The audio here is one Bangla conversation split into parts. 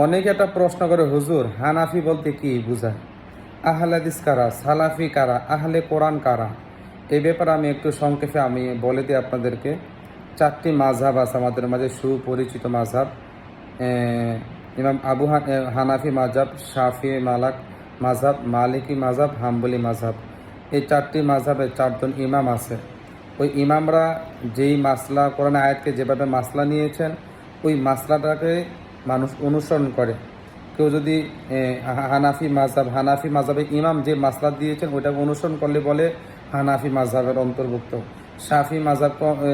অনেকে একটা প্রশ্ন করে, হুজুর, হানাফি বলতে কি বোঝায়? আহলাদিস কারা? সালাফি কারা? আহলে কোরআন কারা? এই ব্যাপারে আমি একটু সংক্ষেপে আমি বলে দিই আপনাদেরকে। চারটি মাঝহাব আছে আমাদের মাঝে, সুপরিচিত মাঝহাব। ইমাম আবু হানাফি মাঝহাব, শাফি মালাক মাঝহাব, মালিকি মাঝহাব, হাম্বলি মাঝহাব। এই চারটি মাঝহাবে চারজন ইমাম আছে। ওই ইমামরা যেই মাসলা, কোরআন আয়াতকে যেভাবে মাসলা নিয়েছেন, ওই মাসলাটাকে মানুষ অনুসরণ করে। কেউ যদি হানাফি মাঝহাব হানাফি মাঝহাবে ইমাম যে মাসলা দিয়েছেন ওইটাকে অনুসরণ করলে বলে হানাফি মাঝহাবের অন্তর্ভুক্ত। শাফি মাঝহাব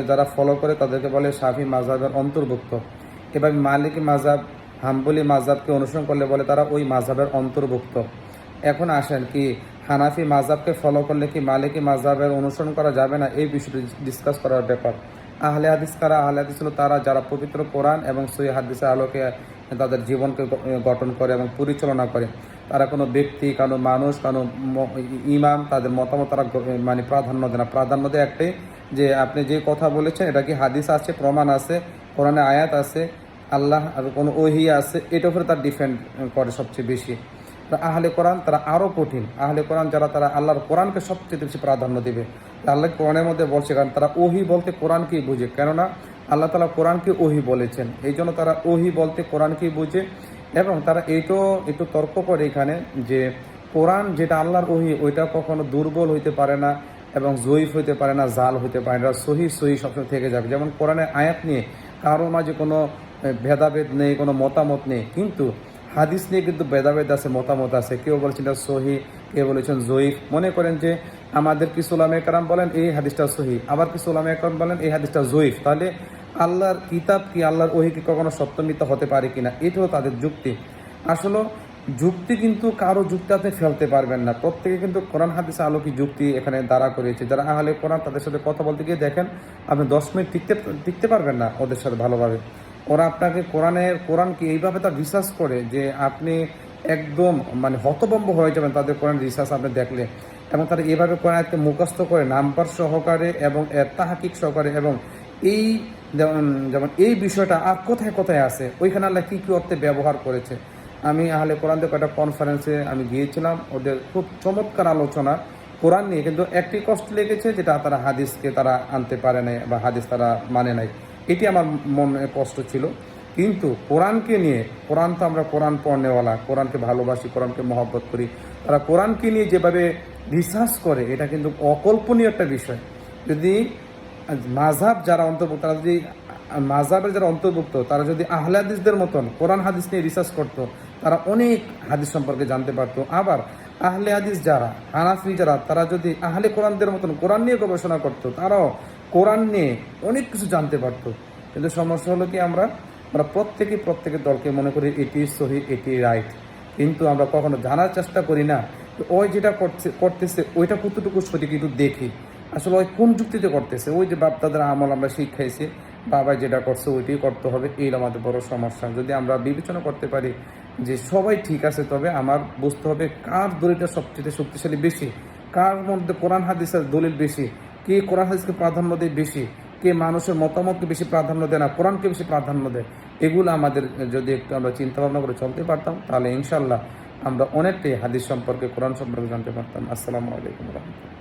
যারা ফলো করে, তাদেরকে বলে শাফি মাঝহাবের অন্তর্ভুক্ত। এবার মালিকি মাঝহাব হাম্বলি মাঝহাবকে অনুসরণ করলে বলে তারা ওই মাঝহাবের অন্তর্ভুক্ত। এখন আসেন কি, হানাফি মাঝহাবকে ফলো করলে কি মালিকি মাঝহাবের অনুসরণ করা যাবে না? এই বিষয়টি ডিসকাস করার ব্যাপার। আহলে হাদিস কারা? আহলে হাদিস হলো তারা যারা পবিত্র কোরআন এবং সই হাদিসের আলোকে তাদের জীবনকে গঠন করে এবং পরিচালনা করে। তারা কোনো ব্যক্তি, কোনো মানুষ, কোনো ইমাম, তাদের মতামত তারা মানে প্রাধান্য দেয় না। প্রাধান্য দেয় একটাই যে, আপনি যে কথা বলেছেন, এটা কি হাদিস আছে, প্রমাণ আছে, কোরআনে আয়াত আছে, আল্লাহ আর কোনো ওহি আছে, এটার উপরে তার ডিফেন্ড করে সবচেয়ে বেশি। আহলে কোরআন, তারা আরও কঠিন। আহলে কোরআন যারা, তারা আল্লাহর কোরআনকে সবচেয়ে বেশি প্রাধান্য দিবে। আল্লাহ কোরআনের মধ্যে বলছে, কারণ তারা ওহি বলতে কোরআনকেই বুঝে। কেননা আল্লাহ তালা কোরআনকে ওহি বলেছেন। এই জন্য তারা ওহি বলতে কোরআনকেই বুঝে। এবং তারা এইটাও একটু তর্ক করে এখানে যে কোরআন যেটা আল্লাহর ওহি, ওইটা কখনো দুর্বল হইতে পারে না এবং জয়ীফ হইতে পারে না, জাল হইতে পারে না। সহি সহি সবসময় থেকে যাবে। যেমন কোরআনের আয়াত নিয়ে কারোর মাঝে কোনো ভেদাভেদ নেই, কোনো মতামত নেই। কিন্তু হাদিস নিয়ে কিন্তু ভেদাভেদ আছে, মতামত আছে। কেউ বলেছেন এটা সহি, কেউ বলেছেন জয়ীফ। মনে করেন যে আমাদের কিছু ওলামে কারাম বলেন, এই হাদিসটা সহি। আবার কিছু ওলামে কারাম বলেন, এই হাদিসটা জয়ীফ। তাহলে আল্লাহর কিতাব কি আল্লাহর ওহি কি কখনো সত্যমিত হতে পারে কিনা? এটাও তাদের যুক্তি। আসলে যুক্তি কিন্তু কারও যুক্তি আপনি ফেলতে পারবেন না। প্রত্যেকে কিন্তু কোরআন, হাদিসে, আলোকি যুক্তি এখানে দাঁড়া করেছে যারা আহলে কোরআন তাদের সাথে কথা বলতে গিয়ে দেখেন, আপনি দশ মিনিট টিকতে টিকতে পারবেন না ওদের সাথে ভালোভাবে। ওরা আপনাকে কোরআনের কোরআনকে এইভাবে তার রিসার্চ করে যে আপনি একদম মানে হতবম্ব হয়ে যাবেন তাদের কোরআন রিসার্চ আপনি দেখলে এবং তারা এভাবে কোরআনকে মুখস্থ করে নাম্বার সহকারে এবং তাহাকিক সহকারে এবং এই যেমন যেমন এই বিষয়টা আর কোথায় কোথায় আছে? ওইখানে আল্লাহ কী কী অর্থে ব্যবহার করেছে? আমি আহলে কোরআন থেকে একটা কনফারেন্সে আমি গিয়েছিলাম, ওদের খুব চমৎকার আলোচনা, কোরআন নিয়ে। কিন্তু একটি কষ্ট লেগেছে যেটা তারা হাদিসকে তারা আনতে পারে নাই বা হাদিস তারা মানে নাই। এটি আমার মনে কষ্ট ছিল। কিন্তু কোরআনকে নিয়ে, কোরআন তো আমরা কোরআন পড়নেওয়ালা, কোরআনকে ভালোবাসি, কোরআনকে মহব্বত করি। তারা কোরআনকে নিয়ে যেভাবে রিসার্চ করে, এটা কিন্তু অকল্পনীয় একটা বিষয়। যদি মাঝহাব যারা অন্তর্ভুক্ত, তারা যদি মাঝহাবের যারা অন্তর্ভুক্ত, তারা যদি আহলে হাদিসদের মতন কোরআন হাদিস নিয়ে রিসার্চ করতো, তারা অনেক হাদিস সম্পর্কে জানতে পারতো। আবার আহলে হাদিস যারা, হানাফি যারা, তারা যদি আহলে কোরআনদের মতন কোরআন নিয়ে গবেষণা করতো, তারাও কোরআন নিয়ে অনেক কিছু জানতে পারতো। কিন্তু সমস্যা হলো কি আমরা আমরা প্রত্যেকে প্রত্যেকের দলকে মনে করি এটি সহি, এটি রাইট। কিন্তু আমরা কখনো জানার চেষ্টা করি না ওই যেটা করছে, করতেছে, ওইটা কতটুকু সঠিক একটু দেখি। আসলে ওই কোন যুক্তিতে করতেছে? ওই যে বাপ দাদার আমল আমরা শিখাইছি বাবা যেটা করছে ওইটাই করতে হবে, এই আমাদের বড় সমস্যা। যদি আমরা বিবেচনা করতে পারি যে সবাই ঠিক আছে, তবে আমার বুঝতে হবে কার দলিলটা সবচেয়ে শক্তিশালী বেশি, কার মধ্যে কোরআন, হাদিসের দলিল বেশি কে কোরআন হাদিসকে প্রাধান্য দেয় বেশি? কে মানুষের মতামতকে বেশি প্রাধান্য দেয় না? কোরআনকে বেশি প্রাধান্য দেয়? এগুলো আমাদের যদি একটু আমরা চিন্তা ভাবনা করে চলতে পারতাম, তাহলে ইনশাল্লাহ আমরা অনেকটাই হাদিস সম্পর্কে, কোরআন সম্পর্কে জানতে পারতাম। আসসালামু আলাইকুম রহমতুল্লাহ।